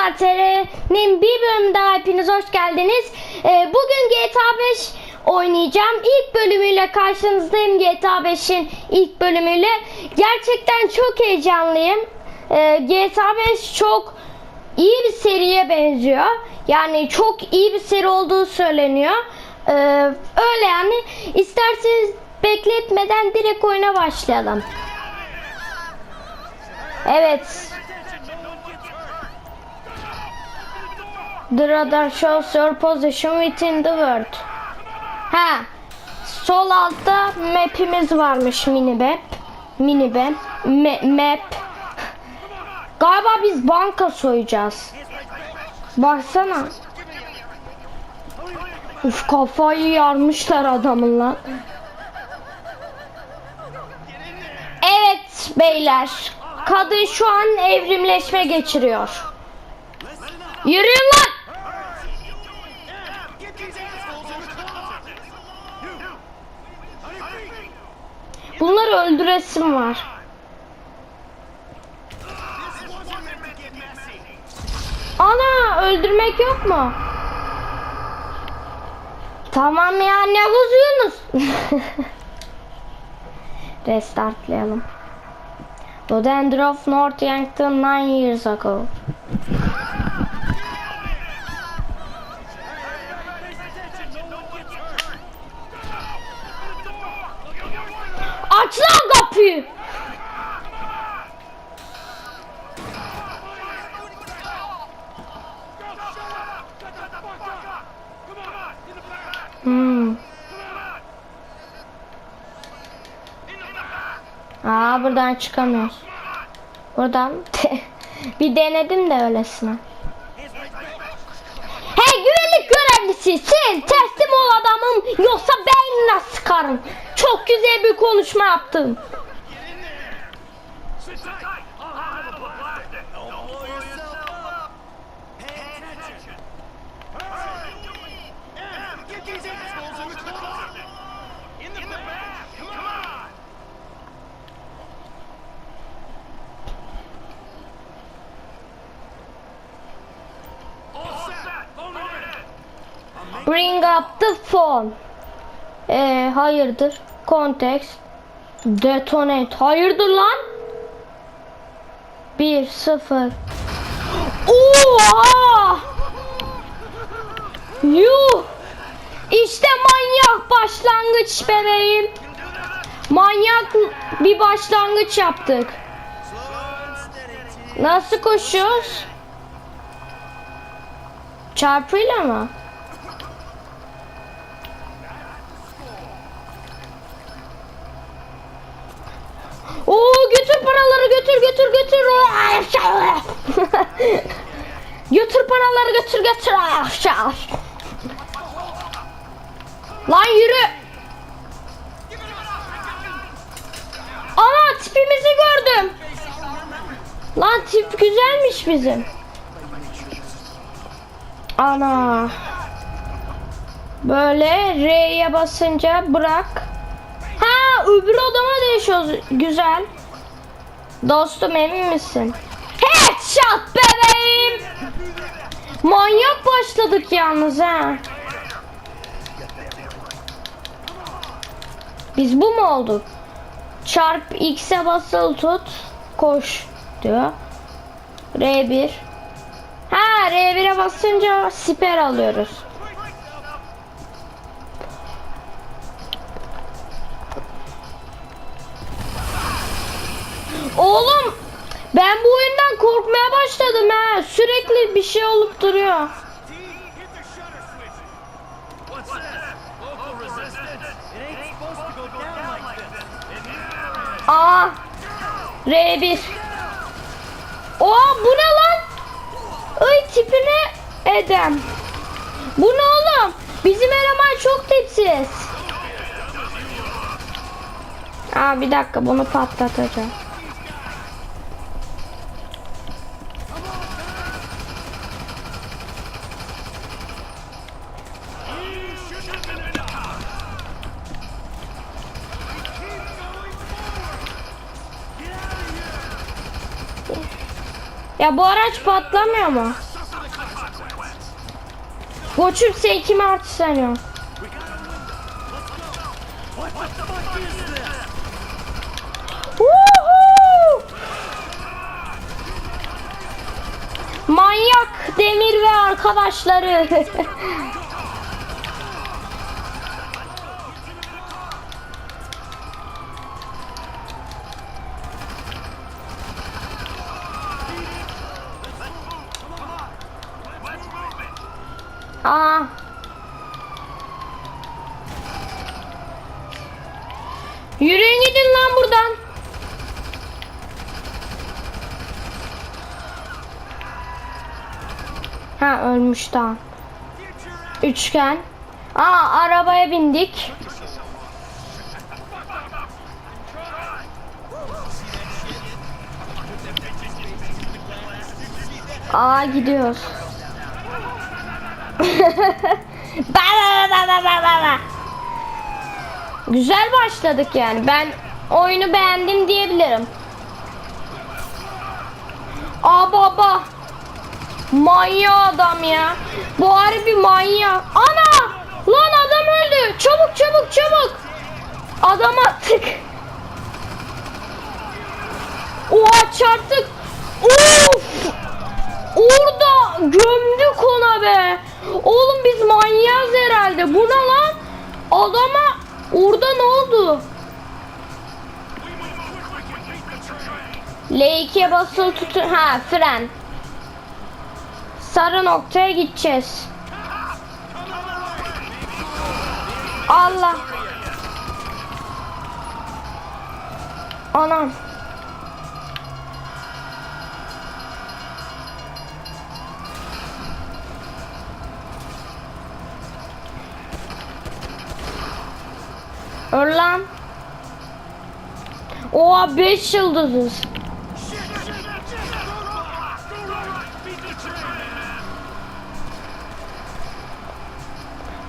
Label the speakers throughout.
Speaker 1: Oyuncular TR'nin bir bölümü daha hepiniz hoş geldiniz. Ee, bugün GTA 5 oynayacağım. İlk bölümüyle karşınızdayım GTA 5'in ilk bölümüyle. Gerçekten çok heyecanlıyım. Ee, GTA 5 çok iyi bir seriye benziyor. Yani çok iyi bir seri olduğu söyleniyor. Ee, öyle yani. İsterseniz bekletmeden direkt oyuna başlayalım. Evet. The shows your position within the world. Ha. Sol altta map'imiz varmış mini map. Mini map. Ma- map. Galiba biz banka soyacağız. Baksana. Uf kafayı yarmışlar adamın lan. Evet beyler. Kadın şu an evrimleşme geçiriyor. Yürüyün lan. Bunları öldüresim var. Ana öldürmek yok mu? Tamam ya ne bozuyorsunuz? Restartlayalım. Dodendorf North Yankton 9 years ago. Buradan çıkamıyoruz. Buradan bir denedim de öylesine. Hey güvenlik görevlisi sen teslim ol adamım yoksa beynine sıkarım. Çok güzel bir konuşma yaptım. Bring up the phone. Ee, hayırdır? Context. Detonate. Hayırdır lan? 1 0 Oha! Yuh! İşte manyak başlangıç bebeğim. Manyak bir başlangıç yaptık. Nasıl koşuyoruz? Çarpıyla mı? Götür götür götür. paraları götür götür. Lan yürü. Ana tipimizi gördüm. Lan tip güzelmiş bizim. Ana. Böyle R'ye basınca bırak. Ha öbür odama değişiyoruz. Güzel. Dostum emin misin? Headshot bebeğim. Manyak başladık yalnız ha. Biz bu mu olduk? Çarp X'e basılı tut. Koş diyor. R1. Ha R1'e basınca siper alıyoruz. Oğlum ben bu oyundan korkmaya başladım ha. Sürekli bir şey olup duruyor. Aa R1. Oha bu ne lan? Ay tipine edem. Bu ne oğlum? Bizim eleman çok tipsiz. Aa bir dakika bunu patlatacağım. Ya bu araç patlamıyor mu? Koçum sen kimi artı sanıyorsun? Manyak demir ve arkadaşları. Yürüyün gidin lan buradan. Ha ölmüş daha. Üçgen. Aa arabaya bindik. Aa gidiyoruz. ba ba ba ba ba ba. Güzel başladık yani. Ben oyunu beğendim diyebilirim. Aa baba. Manyak adam ya. Bu harbi manyak. Ana! Lan adam öldü. Çabuk çabuk çabuk. Adam attık. Oha çarptık. Of! Orada gömdük ona be. Oğlum biz manyağız herhalde. Bu ne lan? Adama orada ne oldu? L2'ye basılı tutun. Ha fren. Sarı noktaya gideceğiz. Allah. Anam. Öl lan. Oha 5 yıldızız.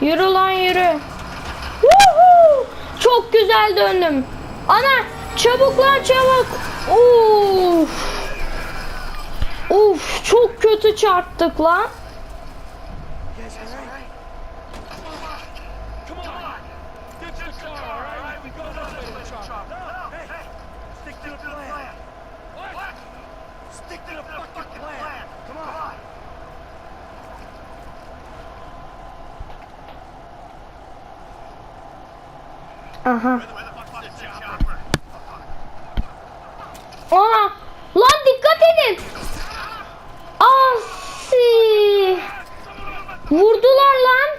Speaker 1: Yürü lan yürü. Woohoo! Çok güzel döndüm. Ana çabuk lan çabuk. Uf. Uf çok kötü çarptık lan.
Speaker 2: You guys all right? Come on. Get your car, all right? We go this way to the chop. No, hey, stick to the plan. What? Stick to the fucking plan. Come on.
Speaker 1: Aha. Ana lan dikkat edin. Asi. Vurdular lan.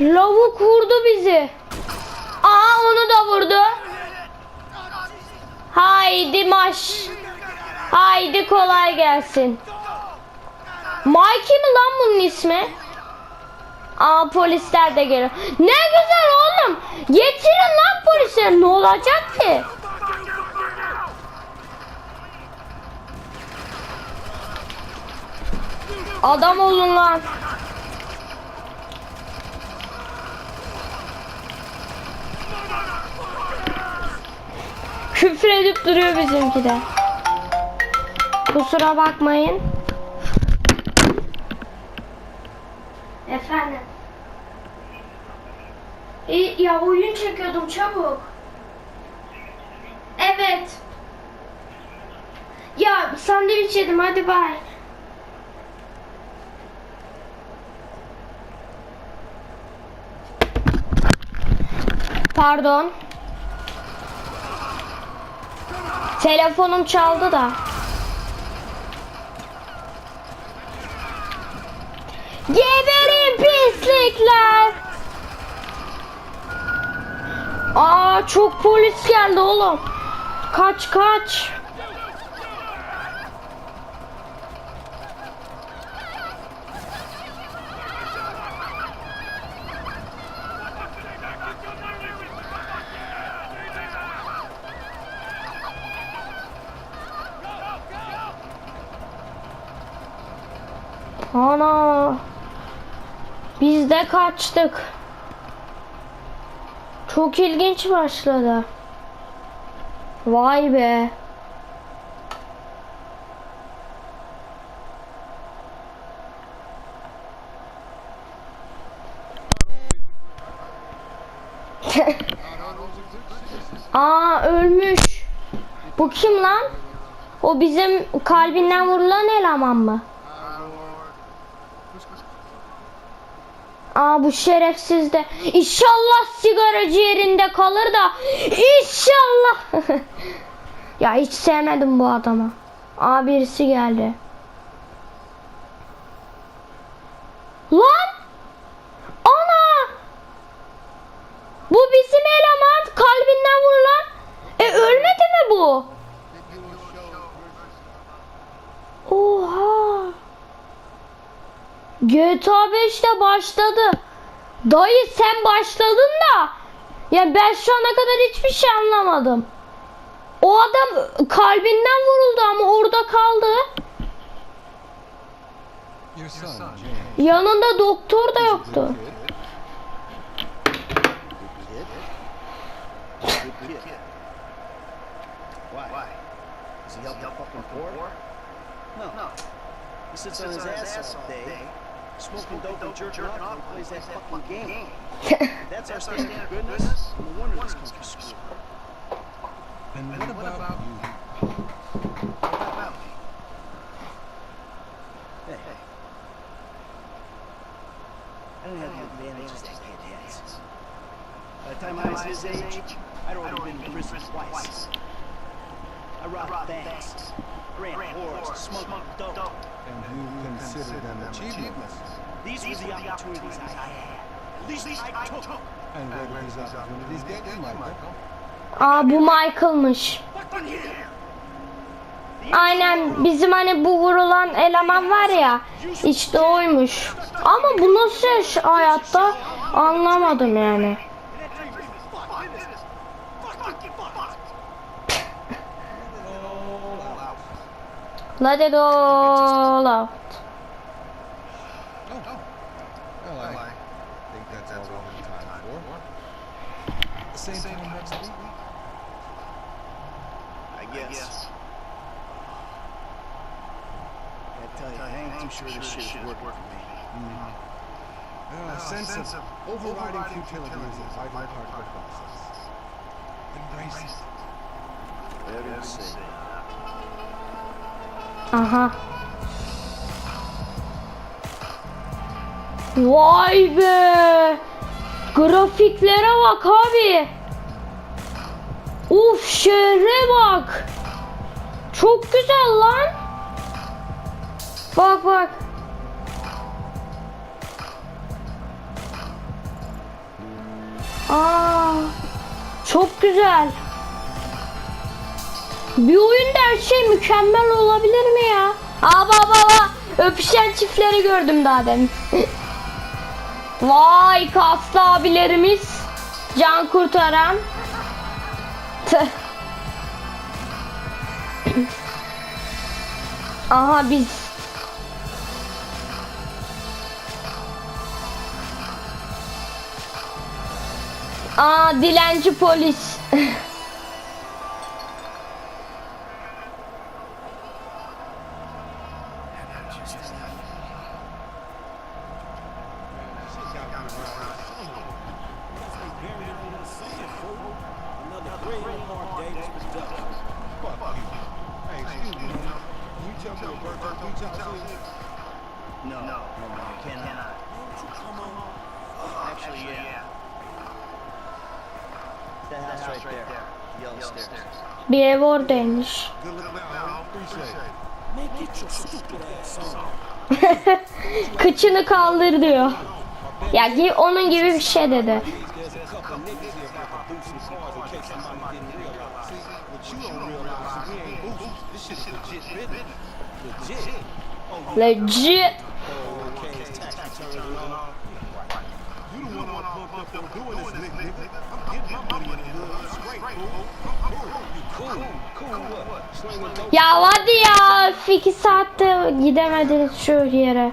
Speaker 1: Lavuk vurdu bizi. Aa onu da vurdu. Haydi maş. Haydi kolay gelsin. Mikey mi lan bunun ismi? Aa polisler de geliyor. Ne güzel oğlum. Getirin lan polisleri. Ne olacak ki? Adam olun lan. Küfür edip duruyor bizimki de. Kusura bakmayın. Efendim. E, ya oyun çekiyordum çabuk. Evet. Ya sandviç yedim hadi bay. Pardon. Telefonum çaldı da. Geberin pislikler. Aa çok polis geldi oğlum. Kaç kaç. Ana. Biz de kaçtık. Çok ilginç başladı. Vay be. Aa ölmüş. Bu kim lan? O bizim kalbinden vurulan eleman mı? Aa bu şerefsiz de. İnşallah sigara ciğerinde kalır da. İnşallah. ya hiç sevmedim bu adamı. Aa birisi geldi. Lan! Ana! Bu bizim eleman kalbinden vurulan. E ölmedi mi bu? Oha! GTA 5'te başladı. Dayı sen başladın da. Ya ben şu ana kadar hiçbir şey anlamadım. O adam kalbinden vuruldu ama orada kaldı. Yanında doktor da yoktu.
Speaker 3: No. He sits on his ass all day, smoking dope and jerking off while he plays that fucking game. That's our standard of goodness. No wonder this country's screwed.
Speaker 4: And what about you?
Speaker 3: What about me? Hey. I don't have the advantages that kid has. By the time I was his age, I'd already been in prison twice. I robbed banks, ran whores, smoked dope.
Speaker 4: And you consider them achievements.
Speaker 3: These were the opportunities I had. At least I took them.
Speaker 4: And where did these opportunities get you, Michael?
Speaker 1: Aa bu Michael'mış. Aynen bizim hani bu vurulan eleman var ya işte oymuş. Ama bu nasıl yaş- hayatta anlamadım yani. Let it all out.
Speaker 3: Tell you, I ain't too sure this shit is working for me.
Speaker 4: Uh, a sense of overriding futility is a vital part of the process. Embrace it.
Speaker 3: Whatever you say.
Speaker 1: Aha. Vay be. Grafiklere bak abi. Uf şehre bak. Çok güzel lan. Bak bak. Aa, çok güzel. Bir oyunda her şey mükemmel olabilir mi ya? Aa baba baba öpüşen çiftleri gördüm daha demin. Vay kaslı abilerimiz. Can kurtaran. Aha biz.
Speaker 4: Beach House is?
Speaker 3: No, no, no, you cannot. Actually, yeah.
Speaker 1: Bir ev oradaymış. Kıçını kaldır diyor. Ya gi- onun gibi bir şey dedi. Legit.
Speaker 2: You the one I'm pumped up doing this, nigga. I'm getting my money in the hood. Straight, fool. I'm cool. Cool what?
Speaker 1: Ya hadi ya. Öf, iki saatte gidemediniz şu yere.